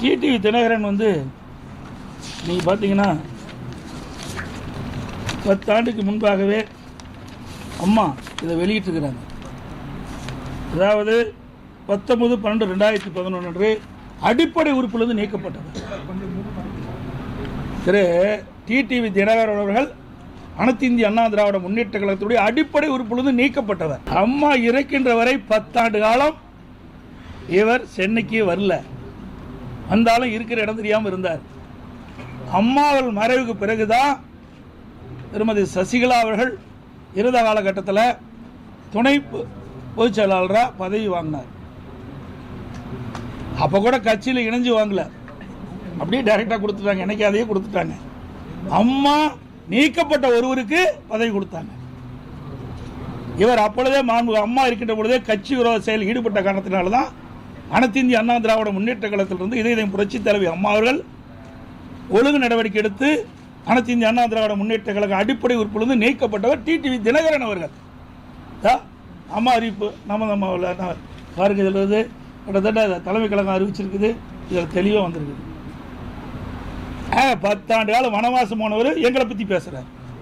TTV Dinakaran வந்து நீங்கள் பார்த்தீங்கன்னா பத்தாண்டுக்கு முன்பாகவே அம்மா இதை வெளியிட்டிருக்கிறாங்க. அதாவது பத்தொன்பது பன்னெண்டு ரெண்டாயிரத்தி பதினொன்று அன்று அடிப்படை உறுப்பிலிருந்து நீக்கப்பட்டது. திரு டிடிவி தினகரன் அவர்கள் அனைத்து இந்திய அண்ணா திராவிட முன்னேற்ற கழகத்துடைய அடிப்படை உறுப்பிலிருந்து நீக்கப்பட்டவர். அம்மா இறக்கின்ற வரை பத்தாண்டு காலம் இவர் சென்னைக்கு வரல. வந்தாலும் இருக்கிற இடம் தெரியாமல் இருந்தார். அம்மா மறைவுக்கு பிறகுதான் திருமதி சசிகலா அவர்கள் இருந்த காலகட்டத்தில் துணை பொ- பொதுச் செயலாளராக பதவி வாங்கினார். அப்போ கூட கட்சியில் இணைஞ்சு வாங்கல. அப்படியே டைரெக்டாக கொடுத்துட்டாங்க. எனக்கு அதையே கொடுத்துட்டாங்க. அம்மா நீக்கப்பட்ட ஒருவருக்கு பதவி கொடுத்தாங்க. இவர் அப்பொழுதே மாண்பு அம்மா இருக்கின்ற பொழுதே கட்சி விரோத செயலில் ஈடுபட்ட காரணத்தினால தான் அனைத்து இந்திய அண்ணா திராவிட முன்னேற்ற கழகத்திலிருந்து இதயம் புரட்சி தலைவி அம்மா அவர்கள் ஒழுங்கு நடவடிக்கை எடுத்து அனைத்து இந்திய அண்ணா திராவிட முன்னேற்ற கழக அடிப்படை உறுப்பிலிருந்து நீக்கப்பட்டவர் டிடிவி தினகரன் அவர்கள். அம்மா அறிவிப்பு நம்ம நம்ம உள்ள- பாருங்க இதில் வந்து கிட்டத்தட்ட தலைமை கழகம் அறிவிச்சிருக்குது. இதில் தெளிவாக வந்திருக்குது. ஆ, பத்தாண்டு காலம் வனவாசம் போனவர் எங்களை பற்றி பேசுகிறார்